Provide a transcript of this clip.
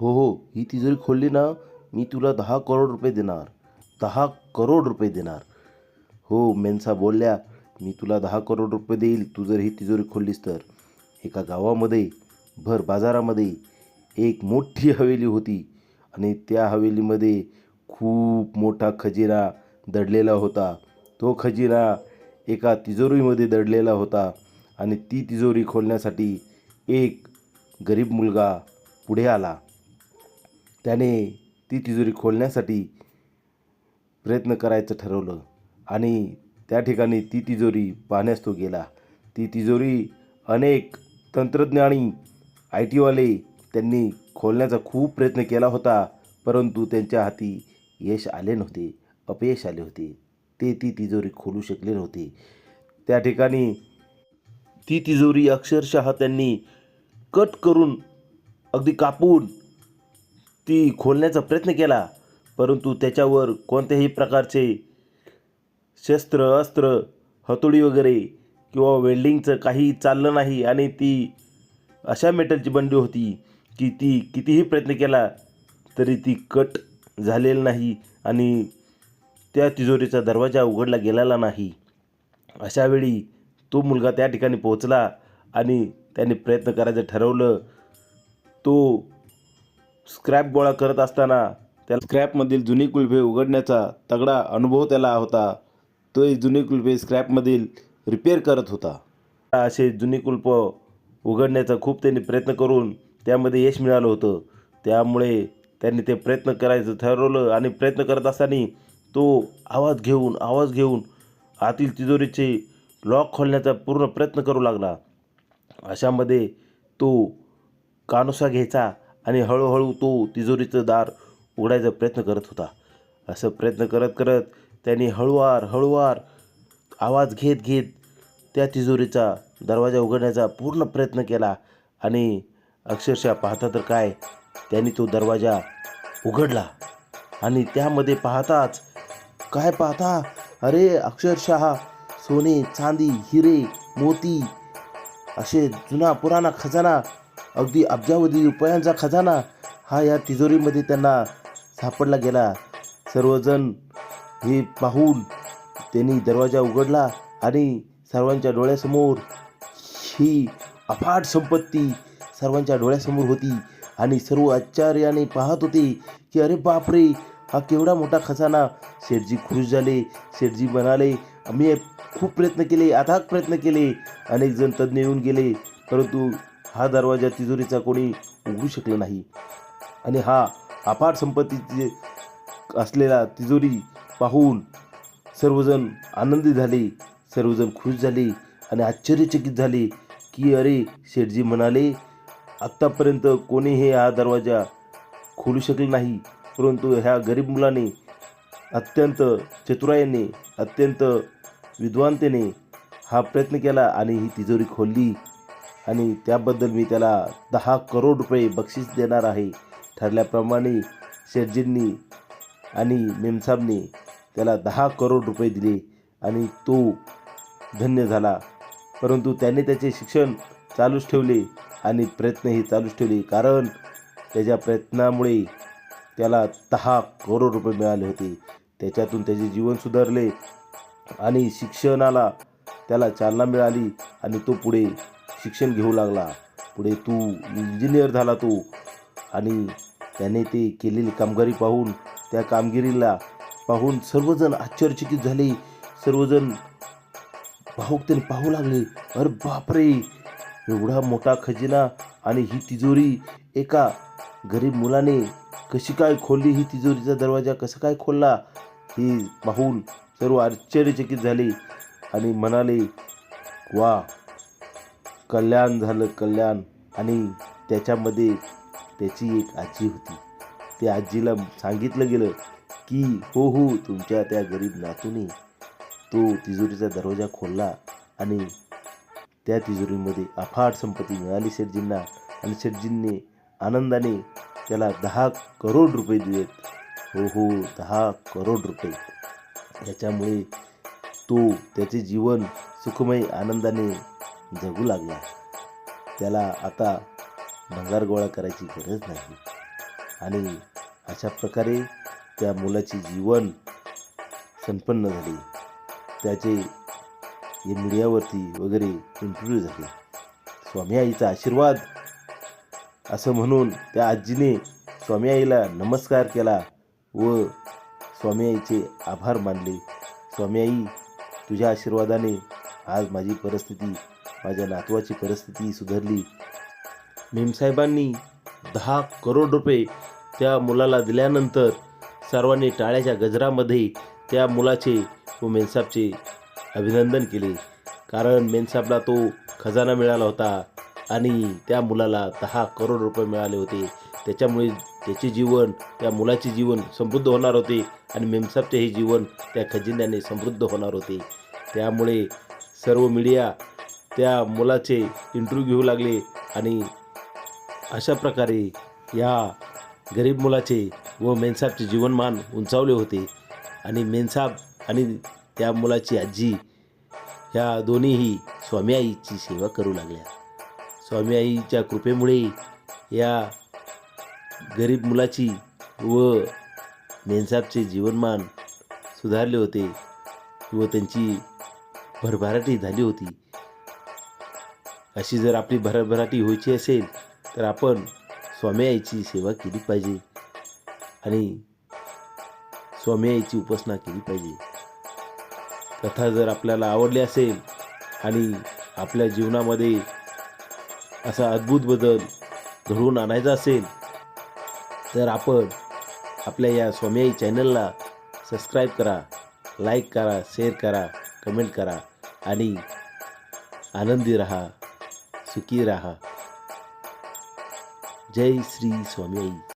हो हो. ही तिजोरी खोलली ना मी तुला दहा करोड रुपये देणार. दहा करोड रुपये देणार. हो मेन्सा बोलल्या मी तुला दहा करोड रुपये देईल तू जर ही तिजोरी खोललीस तर. एका गावामध्ये भर बाजारामध्ये एक मोठी हवेली होती. आणि त्या हवेलीमध्ये खूप मोठा खजिना दडलेला होता. तो खजिना एका तिजोरीमध्ये दडलेला होता. आणि ती तिजोरी खोलण्यासाठी एक गरीब मुलगा पुढे आला. त्याने ती तिजोरी खोलण्यासाठी प्रयत्न करायचं ठरवलं. आणि त्या ठिकाणी ती तिजोरी पाहण्यास तो गेला. ती तिजोरी अनेक तंत्रज्ञानी आय टीवाले त्यांनी खोलण्याचा खूप प्रयत्न केला होता परंतु त्यांच्या हाती यश आले नव्हते अपयश आले होते. ते ती तिजोरी खोलू शकले नव्हते. त्या ठिकाणी ती तिजोरी अक्षरशः त्यांनी कट करून अगदी कापून ती खोलण्याचा प्रयत्न केला परंतु त्याच्यावर कोणत्याही प्रकारचे शस्त्र अस्त्र हतोडी वगैरे किंवा वेल्डिंगचं काही चाललं नाही आणि ती अशा मेटलची बंडी होती की ती कितीही प्रयत्न केला तरी ती कट झालेली नाही आणि त्या तिजोरीचा दरवाजा उघडला गेलेला नाही. अशावेळी तो मुलगा त्या ठिकाणी पोहोचला आणि त्याने प्रयत्न करायचं ठरवलं. तो स्क्रॅप गोळा करत असताना त्या स्क्रॅपमधील जुनी कुलफे उघडण्याचा तगडा अनुभव त्याला होता. तो जुनी कुलफे स्क्रॅपमधील रिपेअर करत होता. असे जुनी कुलप उघडण्याचा खूप त्यांनी प्रयत्न करून त्यामध्ये यश मिळालं होतं. त्यामुळे त्यांनी ते प्रयत्न करायचं ठरवलं आणि प्रयत्न करत असताना तो आवाज घेऊन आवाज घेऊन आतील तिजोरीचे लॉक खोलण्याचा पूर्ण प्रयत्न करू लागला. अशामध्ये तो कानोसा घ्यायचा आणि हळूहळू तो तिजोरीचं दार उघडायचा प्रयत्न करत होता. असं प्रयत्न करत करत त्यांनी हळूवार हळूवार आवाज घेत घेत त्या तिजोरीचा दरवाजा उघडण्याचा पूर्ण प्रयत्न केला आणि अक्षरशः पाहता तर काय त्यांनी तो दरवाजा उघडला आणि त्यामध्ये पाहताच काय पाहता? अरे अक्षरशः सोने चांदी हिरे मोती असे जुना पुराणा खजाना अगदी अब्जावधी रुपयांचा खजाना हा या तिजोरीमध्ये त्यांना सापडला गेला. सर्वजण हे पाहून त्यांनी दरवाजा उघडला आणि सर्वांच्या डोळ्यासमोर ही अफाट संपत्ती सर्वांच्या डोळ्यासमोर होती आणि सर्व आश्चर्याने पाहत होते की अरे बापरे हा केवढा मोठा खजाना. शेठजी खुश झाले. शेठजी म्हणाले आम्ही खूप प्रयत्न केले अथाक प्रयत्न केले. अनेक जण तज्ज्ञ येऊन गेले परंतु हा दरवाजा तिजोरीचा कोणी उघडू शकलं नाही. आणि हा अफाट संपत्तीचे असलेला तिजोरी पाहून सर्वजण आनंदी झाले सर्वजण खुश झाले आणि आश्चर्यचकित झाले की अरे शेठजी म्हणाले आत्तापर्यंत कोणी हे हा दरवाजा खोलू शकले नाही परंतु ह्या गरीब मुलाने अत्यंत चतुराईने अत्यंत विद्वानतेने हा प्रयत्न केला आणि ही तिजोरी खोलली. आणि त्याबद्दल मी त्याला दहा करोड रुपये बक्षीस देणार आहे. ठरल्याप्रमाणे शेटजींनी आणि मेमसाबने त्याला दहा करोड रुपये दिले आणि तो धन्य झाला. परंतु त्याने त्याचे शिक्षण चालूच ठेवले आणि प्रयत्नही चालूच ठेवले. कारण त्याच्या प्रयत्नामुळे त्याला दहा करोड रुपये मिळाले होते. त्याच्यातून त्याचे जीवन सुधारले आणि शिक्षणाला त्याला चालना मिळाली आणि तो पुढे शिक्षण घेऊ लागला. पुढे तू इंजिनियर झाला तो. आणि त्याने ते केलेली कामगिरी पाहून त्या कामगिरीला पाहून सर्वजण आश्चर्यचकित झाले. सर्वजण भाऊकतेने पाहू लागले. अरे बापरे! एवढा मोठा खजिना आणि ही तिजोरी एका गरीब मुलाने कशी काय खोलली? ही तिजोरीचा दरवाजा कसा काय खोलला? हे पाहून सर्व आश्चर्यचकित झाले आणि म्हणाले वा कल्याण झालं कल्याण आणि त्याच्यामध्ये त्याची एक आजी होती. त्या आजीला सांगितलं गेलं की हो हो तुमच्या त्या गरीब नातूने तो तिजोरीचा दरवाजा खोलला आणि त्या तिजोरीमध्ये अफाट संपत्ती मिळाली शेठजींना आणि शेठजींनी आनंदाने त्याला दहा करोड रुपये दिलेत. हो हो दहा करोड रुपये. याच्यामुळे तो त्याचे जीवन सुखमय आनंदाने जगू लागला. त्याला आता भंगार गोळा करायची गरज नाही. आणि अशा प्रकारे त्या मुलाचे जीवन संपन्न झाले. त्याचे हे मीडियावरती वगैरे इंटरव्ह्यू झाले. स्वामी आईचा आशीर्वाद असं म्हणून त्या आजीने स्वामी आईला नमस्कार केला व स्वामी आईचे आभार मानले. स्वामी आई तुझ्या आशीर्वादाने आज माझी परिस्थिती माझ्या नातवाची परिस्थिती सुधारली. मेमसाहेबांनी दहा करोड रुपये त्या मुलाला दिल्यानंतर सर्वांनी टाळ्याच्या गजरामध्ये त्या मुलाचे व मेनसाबचे अभिनंदन केले. कारण मेनसाबला तो खजाना मिळाला होता आणि त्या मुलाला दहा करोड रुपये मिळाले होते. त्याच्यामुळे त्याचे जीवन त्या मुलाचे जीवन समृद्ध होणार होते आणि मेमसाबचे हे जीवन त्या खजिन्याने समृद्ध होणार होते. त्यामुळे सर्व मीडिया त्या मुलाचे इंटरव्ह्यू घेऊ लागले आणि अशा प्रकारे या गरीब मुलाचे व मेनसाबचे जीवनमान उंचावले होते. आणि मेनसाब आणि त्या मुलाची आजी ह्या दोन्हीही स्वामी आईची सेवा करू लागल्या. स्वामी आईच्या कृपेमुळे या गरीब मुलाची व मेनसाबचे जीवनमान सुधारले होते व त्यांची भरभराटी झाली होती. अशी जर आपली भरभराटी व्हायची असेल तर आपण स्वामी आईची सेवा केली पाहिजे. आणि स्वामी आईची उपासना केली पाहिजे. कथा जर आपल्याला आवडली असेल आणि आपल्या जीवनामध्ये असा अद्भुत बदल घडवून आणायचा असेल तर आपण आपल्या या स्वामी आई चॅनलला सबस्क्राईब करा लाईक करा शेअर करा कमेंट करा आणि आनंदी रहा. सुखी राहा। जय श्री स्वामी। आई